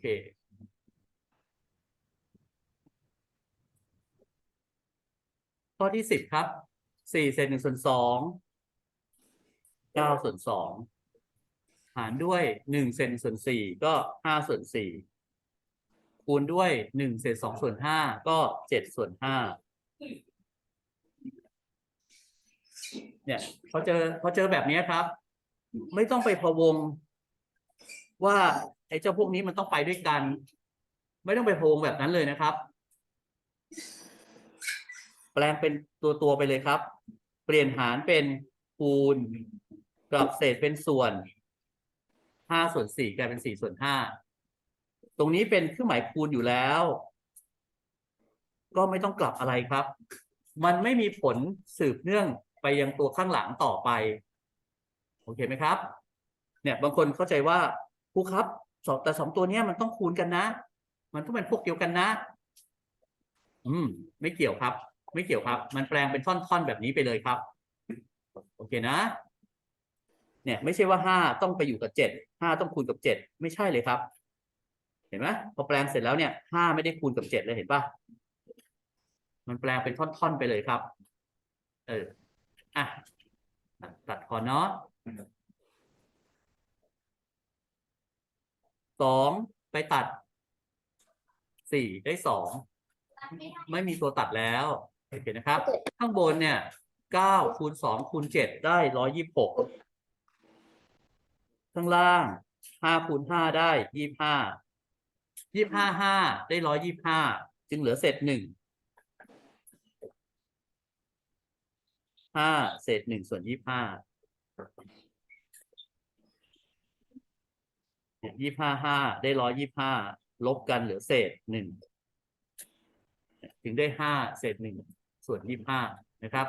เค ข้อที่สิบครับสี่เศษหนึ่งส่วนสองเก้าส่วนสองหารด้วยหนึ่งเศษหนึ่งส่วนสี่ก็ห้าส่วนสี่คูณด้วยหนึ่งเศษสองส่วนห้าก็เจ็ดส่วนห้าเนี่ยพอเจอพอเจอแบบนี้ครับ ไม่ต้องไปพะวงว่า ไอ้เจ้าพวกนี้มันต้องไปด้วยกัน ไม่ต้องไปโพงแบบนั้นเลยนะครับ แปลงเป็นตัวตัวไปเลยครับ เปลี่ยนหารเป็นคูณกลับเศษเป็นส่วนห้าส่วนสี่กลายเป็นสี่ส่วนห้าตรงนี้เป็นเครื่องหมายคูณอยู่แล้ว ก็ไม่ต้องกลับอะไรครับ มันไม่มีผลสืบเนื่องไปยังตัวข้างหลังต่อไป โอเคไหมครับ เนี่ยบางคนเข้าใจว่าครูครับ สองแต่สองตัวเนี้ยมันต้องคูณกันนะ มันต้องเป็นพวกเดียวกันนะ อืม ไม่เกี่ยวครับ ไม่เกี่ยวครับ มันแปลงเป็นท่อนๆแบบนี้ไปเลยครับ โอเคนะ เนี่ยไม่ใช่ว่าห้าต้องไปอยู่กับเจ็ดห้าต้องคูณกับเจ็ดไม่ใช่เลยครับ เห็นไหมพอแปลงเสร็จแล้วเนี่ยห้าไม่ได้คูณกับเจ็ดเลยเห็นปะมันแปลงเป็นท่อนๆไปเลยครับ เอออะตัดคอนเนาะ สองไปตัดสี่ได้สองไม่มีตัวตัดแล้วโอเคนะครับ ข้างบนเนี่ยเก้าคูณสองคูณเจ็ดได้ร้อยยี่สิบหกข้างล่างห้าคูณห้าได้ยี่ห้ายี่ห้าห้าได้ร้อยยี่ห้าจึงเหลือเศษหนึ่งห้าเศษหนึ่งส่วนยี่ห้า ยี่ห้าห้าได้ร้อยยี่ห้าลบกันเหลือเศษหนึ่งถึงได้ห้าเศษหนึ่งส่วนยี่ห้านะครับ